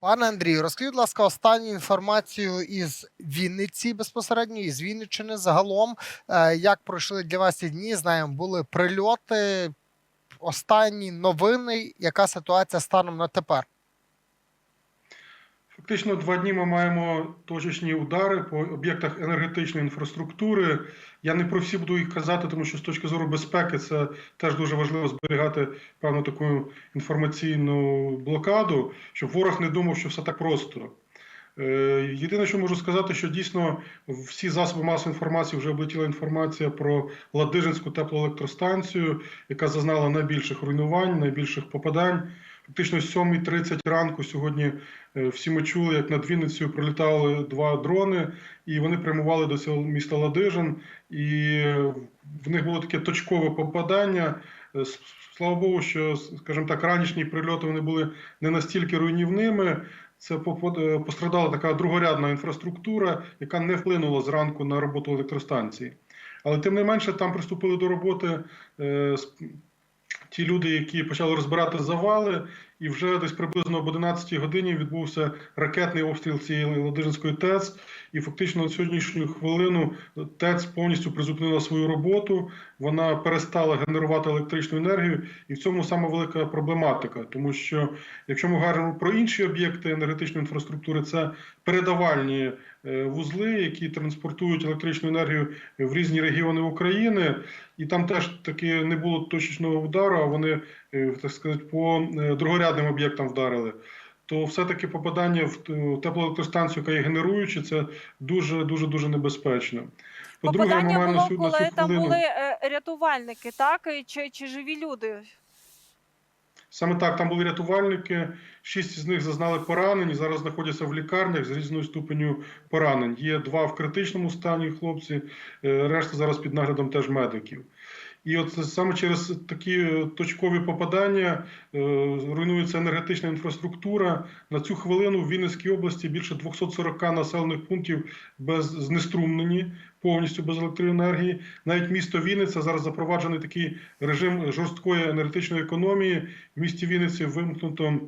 Пане Андрію, розкажіть, будь ласка, останню інформацію із Вінниці безпосередньо, із Вінниччини загалом. Е, Як пройшли для вас ці дні? Знаємо, були прильоти, останні новини. Яка ситуація станом на тепер? Фактично, два дні ми маємо точечні удари по об'єктах енергетичної інфраструктури. Я не про всі буду їх казати, тому що з точки зору безпеки це теж дуже важливо зберігати певну таку інформаційну блокаду, щоб ворог не думав, що все так просто. Е, Єдине, що можу сказати, що дійсно всі засоби масової інформації вже облетіла інформація про Ладижинську теплоелектростанцію, яка зазнала найбільших руйнувань, найбільших попадань. Фактично, з 7.30 ранку сьогодні е, всі ми чули, як над Вінницею пролітали два дрони, і вони прямували до цього міста Ладижин. І е, в них було таке точкове попадання. Е, Слава Богу, що, скажімо так, ранішні прильоти вони були не настільки руйнівними. Це пострадала така другорядна інфраструктура, яка не вплинула зранку на роботу електростанції. Але тим не менше, там приступили до роботи ті люди, які почали розбирати завали, і вже десь приблизно об 11 годині відбувся ракетний обстріл цієї Ладижинської ТЕЦ. І фактично на сьогоднішню хвилину ТЕЦ повністю призупинила свою роботу. Вона перестала генерувати електричну енергію, і в цьому саме велика проблематика. Тому що якщо ми говоримо про інші об'єкти енергетичної інфраструктури, це передавальні е, вузли, які транспортують електричну енергію в різні регіони України, і там теж таки не було точечного удару, а вони е, так сказати, по е, другорядним об'єктам вдарили. То все-таки попадання в теплоелектростанцію, яка є генеруюча, це дуже дуже дуже небезпечно. По-друге, Попадання було, коли там хвилину. були е, рятувальники, так? Чи, чи живі люди? Саме так, там були рятувальники, шість з них зазнали поранень, і зараз знаходяться в лікарнях з різною ступеню поранень. Є два в критичному стані хлопці, е, решта зараз під наглядом теж медиків. І от саме через такі е, точкові попадання е, руйнується енергетична інфраструктура. На цю хвилину в Вінницькій області більше 240 населених пунктів без знеструмлені, повністю без електроенергії. Навіть місто Вінниця зараз запроваджений такий режим жорсткої енергетичної економії. В місті Вінниці вимкнуто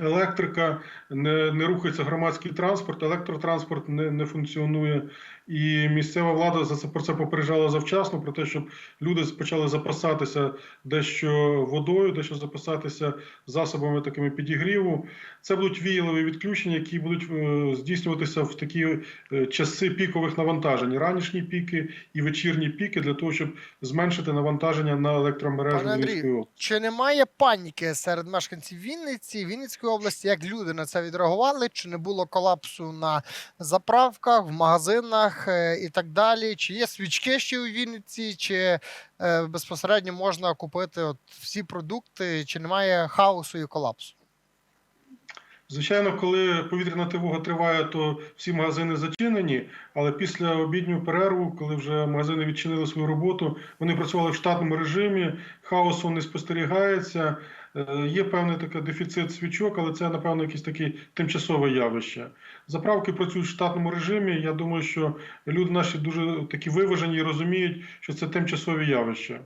електрика, не, не рухається громадський транспорт, електротранспорт не, не функціонує. І місцева влада за це про це попереджала завчасно, про те, щоб люди почали запасатися дещо водою, дещо запасатися засобами такими підігріву. Це будуть віялові відключення, які будуть е, здійснюватися в такі е, часи пікових навантажень, ранішні піки і вечірні піки, для того, щоб зменшити навантаження на електромережу Пане області. Чи немає паніки серед мешканців Вінниці, Вінницької області? Як люди на це відреагували? Чи не було колапсу на заправках, в магазинах е, і так далі? Чи є свічки ще у Вінниці, чи е, безпосередньо можна купити от всі продукти, чи немає хаосу і колапсу? Звичайно, коли повітряна тривога триває, то всі магазини зачинені. Але після обідню перерву, коли вже магазини відчинили свою роботу, вони працювали в штатному режимі, хаосу не спостерігається. Е, Є певний такий дефіцит свічок, але це напевно якесь таке тимчасове явище. Заправки працюють в штатному режимі. Я думаю, що люди наші дуже такі виважені і розуміють, що це тимчасові явища.